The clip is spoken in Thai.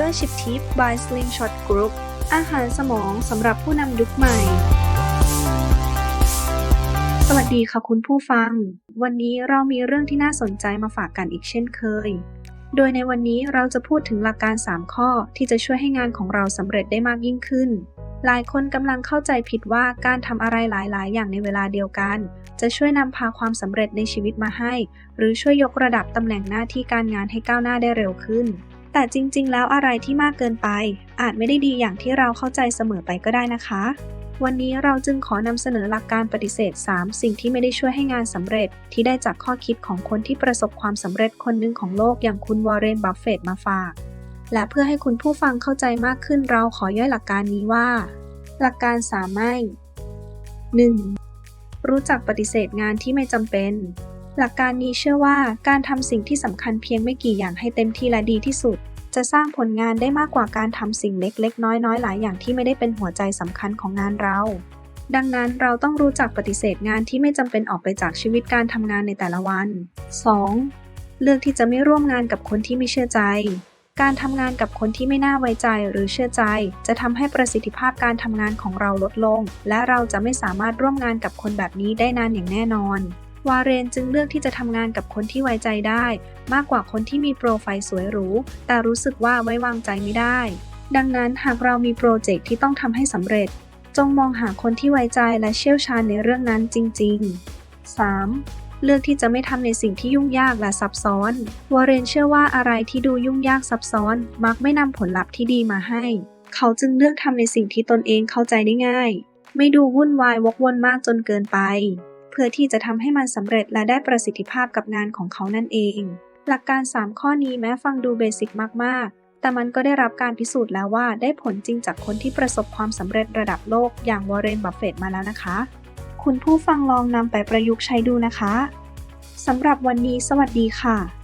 Leadership Tip by Slingshot Group อาหารสมองสำหรับผู้นำยุคใหม่ สวัสดีค่ะคุณผู้ฟัง วันนี้เรามีเรื่องที่น่าสนใจมาฝากกันอีกเช่นเคย โดยในวันนี้เราจะพูดถึงหลักการ 3 ข้อที่จะช่วยให้งานของเราสำเร็จได้มากยิ่งขึ้น หลายคนกำลังเข้าใจผิดว่าการทำอะไรหลาย ๆ อย่างในเวลาเดียวกัน จะช่วยนำพาความสำเร็จในชีวิตมาให้ หรือช่วยยกระดับตำแหน่งหน้าที่การงานให้ก้าวหน้าได้เร็วขึ้น แต่จริงๆ แล้วอะไรที่มากเกินไป อาจไม่ได้ดีอย่างที่เราเข้าใจเสมอไปก็ได้นะคะ วันนี้เราจึงขอนำเสนอหลักการปฏิเสธ 3 สิ่งที่ไม่ได้ช่วยให้งานสำเร็จ ที่ได้จากข้อคิดของคนที่ประสบความสำเร็จคนหนึ่งของโลกอย่างคุณวอร์เรน บัฟเฟตมาฝาก และเพื่อให้คุณผู้ฟังเข้าใจมากขึ้นเราขอย่อยหลักการนี้ว่า หลักการสามไม่ 1. รู้จักปฏิเสธงานที่ไม่จำเป็น หลักการนี้เชื่อว่าการทำสิ่งที่สำคัญเพียงไม่กี่อย่างให้เต็มที่และดีที่สุด จะสร้างผลงานได้มากกว่าการทำสิ่งเล็กๆ น้อยๆ หลายอย่างที่ไม่ได้เป็นหัวใจสำคัญของงานเรา ดังนั้นเราต้องรู้จักปฏิเสธงานที่ไม่จำเป็นออกไปจากชีวิตการทำงานในแต่ละวัน 2. เลือกที่จะไม่ร่วมงานกับคนที่ไม่เชื่อใจการทำงานกับคนที่ไม่น่าไว้ใจหรือเชื่อใจ จะทำให้ประสิทธิภาพการทำงานของเราลดลง และเราจะไม่สามารถร่วมงานกับคนแบบนี้ได้นานอย่างแน่นอน วาเรนจึงเลือกที่จะทำงานกับคนที่ไว้ใจได้ มากกว่าคนที่มีโปรไฟล์สวยหรู แต่รู้สึกว่าไว้วางใจไม่ได้ ดังนั้นหากเรามีโปรเจกต์ที่ต้องทำให้สำเร็จ จงมองหาคนที่ไว้ใจและเชี่ยวชาญในเรื่องนั้นจริง ๆ 3. เลือกที่จะไม่ทำในสิ่งที่ยุ่งยากและซับซ้อน วอร์เรนเชื่อว่าอะไรที่ดูยุ่งยากซับซ้อน มักไม่นำผลลัพธ์ที่ดีมาให้ เขาจึงเลือกทำในสิ่งที่ตนเองเข้าใจได้ง่าย ไม่ดูวุ่นวายวกวนมากจนเกินไป พื่อที่จะทำให้มันสำเร็จและได้ประสิทธิภาพกับงานของเขานั่นเอง หลักการ 3 ข้อนี้แม้ฟังดูเบสิกมากๆ แต่มันก็ได้รับการพิสูจน์แล้วว่าได้ผลจริงจากคนที่ประสบความสำเร็จระดับโลกอย่างวอร์เรน บัฟเฟตมาแล้วนะคะ คุณผู้ฟังลองนำไปประยุกต์ใช้ดูนะคะสำหรับวันนี้สวัสดีค่ะ